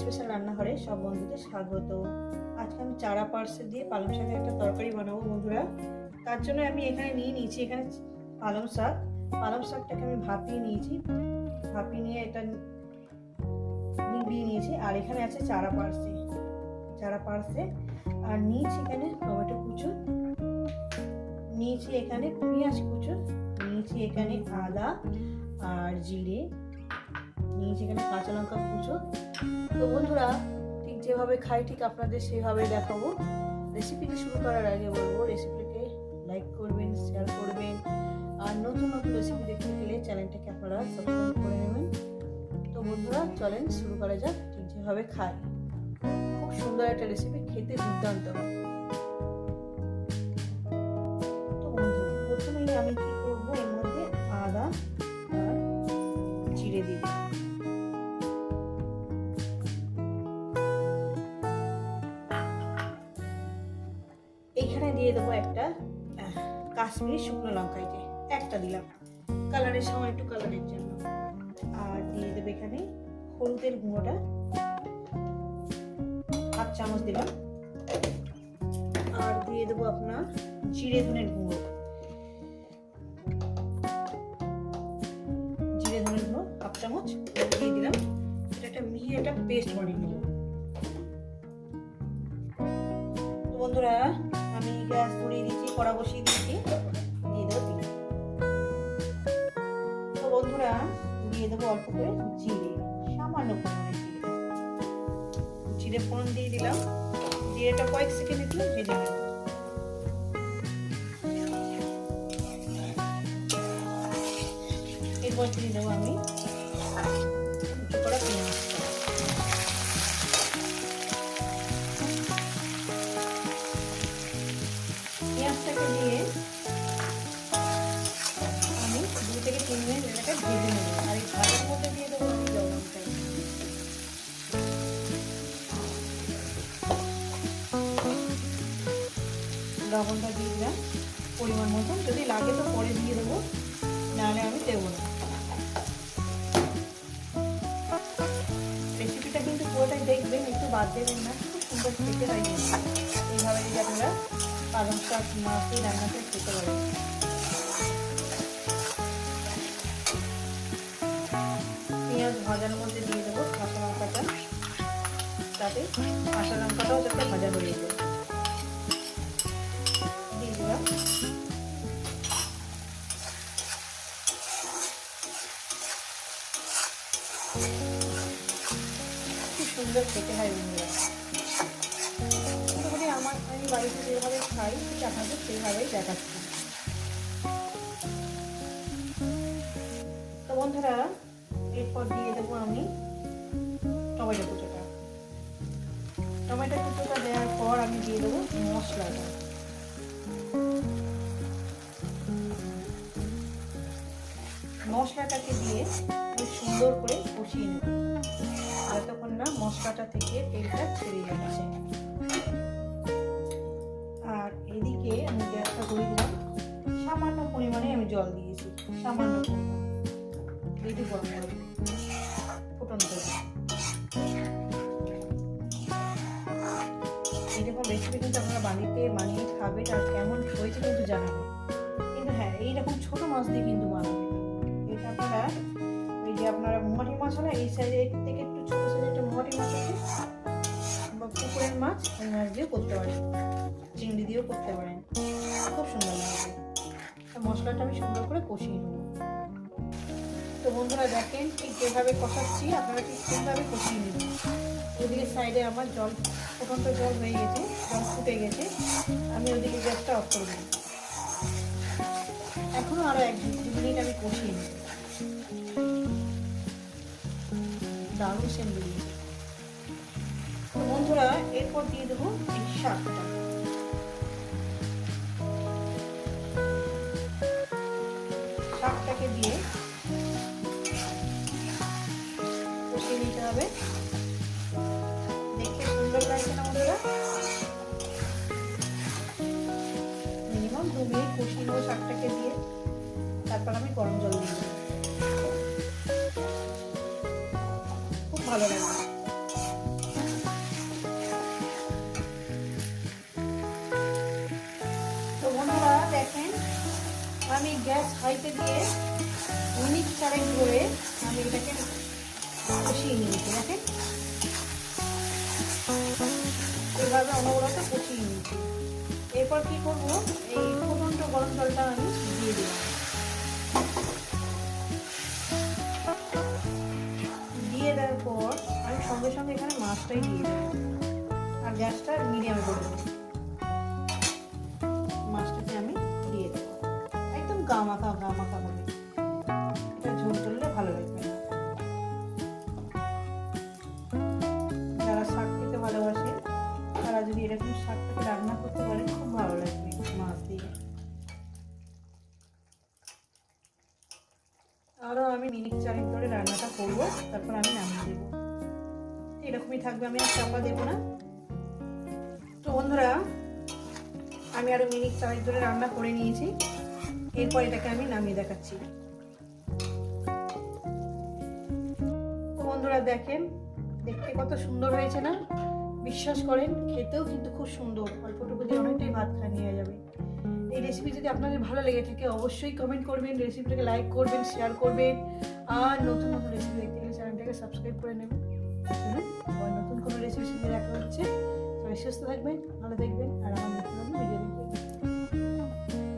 Special রান্নাঘরে সব বন্ধুদের স্বাগত। আজকে আমি চারা পার্সে দিয়ে পালং শাকের একটা তরকারি বানাবো বন্ধুরা। তার জন্য আমি এখানে নিয়ে নিয়েছি এখানে পালং শাক। পালং শাকটাকে আমি ভাপিয়ে নিয়েছি। ভাপিয়ে নিয়ে এটা নিবিয়ে নিয়েছি। আর এখানে আছে চারা পার্সে চারা পার্সে আর নিয়েছি এখানে টমেটো কুচো। নিয়েছি এখানে পেঁয়াজ কুচো। নিয়েছি এখানে আদা আর জিরে। নিয়েছি এখানে কাঁচা লঙ্কা কুচো। তো বন্ধুরা, ঠিক যেভাবে খাই, ঠিক আপনাদের সেভাবে দেখাবো। রেসিপিটি শুরু করার আগে বলব রেসিপিকে লাইক করবেন শেয়ার করবেন। আর নতুন নতুন রেসিপি দেখতে গেলে চ্যানেলটাকে আপনারা সাবস্ক্রাইব করে নেবেন। তো বন্ধুরা, চলেন শুরু করা যাক, ঠিক যেভাবে খাই। খুব সুন্দর একটা রেসিপি খেতে দুর্দান্ত। হয় এখানে দিয়ে দেবো একটা কাশ্মীরি শুকনো লঙ্কা এই যে, একটা দিলাম। কালারের সময় একটু কালারের জন্য। আর দিয়ে দেবো এখানে হলুদের গুঁড়োটা। হাফ চামচ দিলাম। আর দিয়ে দেবো আপনার জিরে ধনের গুঁড়ো। জিরে ধনের গুঁড়ো, হাফ চামচ, দিয়ে দিলাম। এটা একটা মিহি একটা পেস্ট বানিয়ে নেব। দিয়ে দেবো অল্প করে জিরে, সামান্য পরিমাণে জিরে। জিরে ফোড়ন দিয়ে দিলাম। জিরেটা কয়েক সেকেন্ড একটু ভেজে নেব। এরপর দিয়ে দেবো আমি লবণটা দিয়ে দিলাম পরিমাণ মতন। যদি লাগে তো পরে দিয়ে দেবো, নাহলে আমি দেবো না। রেসিপিটা কিন্তু পুরোটাই দেখবেন, একটু বাদ দেবেন না, খুব সুন্দর খেতে হয় এইভাবে যদি আপনারা পালং শাক, মাছ দিয়ে রান্না খেতে পারেন। পেঁয়াজ ভাজার মধ্যে দিয়ে দেবো কাঁচা লঙ্কাটা। তাতে কাঁচা লঙ্কাটাও যাতে ভাজা হয়ে যায়। সুন্দর খেতে হয় বন্ধুরা মোটামুটি আমার আমি বাড়িতে যেভাবে খাই আপনাদের সেইভাবেই দেখাচ্ছি। তো বন্ধুরা, এরপর দিয়ে দেবো আমি টমেটো কুচোটা। টমেটো কুচোটা দেওয়ার পর আমি দিয়ে দেবো মশলাটা। মশলাটাকে দিয়ে সুন্দর করে কষিয়ে নেব। না মশলাটা থেকে তেলটা ছেড়ে যাচ্ছে আর এদিকে আমি গ্যাসটা করে দিলাম। সামান্য পরিমাণে আমি জল দিয়েছি। সামান্য পরিমাণে। এইরকম রেসিপি কিন্তু আপনারা বাড়িতে বানিয়ে খাবেন আর কেমন হয়েছে কিন্তু জানাবেন। কিন্তু হ্যাঁ এইরকম ছোট মাছ দিয়ে কিন্তু বানাবেন। এটা আপনারা যে আপনারা হয় না, এই সাইজের থেকে বা পুকুরের মাছ ওই মাছ দিয়েও করতে পারেন চিংড়ি দিয়েও করতে পারেন। খুব সুন্দর লাগবে মশলাটা আমি সুন্দর করে কষিয়ে নেব। তো বন্ধুরা দেখেন ঠিক যেভাবে কষাচ্ছি, আপনারা ঠিক সেইভাবে কষিয়ে নেবেন। ওদিকে সাইডে আমার জল ফুটন্ত জল হয়ে গেছে, জল ফুটে গেছে। আমি ওদিকে গ্যাসটা অফ করে দিই এখনও আরও এক দু মিনিট আমি কষিয়ে নেব। দারুণ তো বন্ধুরা, এরপর দিয়ে দেবো এই শাকটা। শাকটাকে দিয়ে কষিয়ে নিতে হবে। দেখতে সুন্দর লাগছে না বন্ধুরা? মিনিমাম দু মিনিট কষিয়ে নেব শাকটাকে দিয়ে। তারপর আমি গরম জল দিয়ে খুব ভালো লাগবে কষিয়ে নিয়েছি দেখেন এভাবে অনবরত কষিয়ে নিয়েছি এরপর কি করব? এই ফুটন্ত গরম জলটা আমি দিয়ে দিলাম দিয়ে দেওয়ার পর আমি সঙ্গে সঙ্গে এখানে মাছটাই দিয়ে দেবো। আর গ্যাসটা মিডিয়ামে করে দেবো। মাছটাকে আমি দিয়ে দেবো। একদম গামাখা গামাখা। যদি এরকম শাকটাকে রান্না করতে পারে খুব ভালো লাগবে মাছ দিয়ে। আরও আমি মিনিট চারেক ধরে রান্নাটা করব, তারপর আমি নামিয়ে দেবো এরকমই থাকবে, আমি আর চাপা দেবো না। তো বন্ধুরা, আমি আরও মিনিট চারেক ধরে রান্না করে নিয়েছি। এরপর এটাকে আমি নামিয়ে দেখাচ্ছি। বন্ধুরা, দেখেন, দেখতে কত সুন্দর হয়েছে না? বিশ্বাস করেন, খেতেও কিন্তু খুব সুন্দর। অল্পটুকু দিয়ে অনেকটাই ভাত খাওয়া নিয়ে যাবে। এই রেসিপি যদি আপনাদের ভালো লেগে থাকে, অবশ্যই কমেন্ট করবেন রেসিপিটাকে লাইক করবেন শেয়ার করবেন, আর নতুন নতুন রেসিপি দেখতে গেলে চ্যানেলটাকে সাবস্ক্রাইব করে নেবেন। নতুন কোনো রেসিপি সঙ্গে দেখা হচ্ছে। সবাই সুস্থ থাকবেন, ভালো দেখবেন আর আমার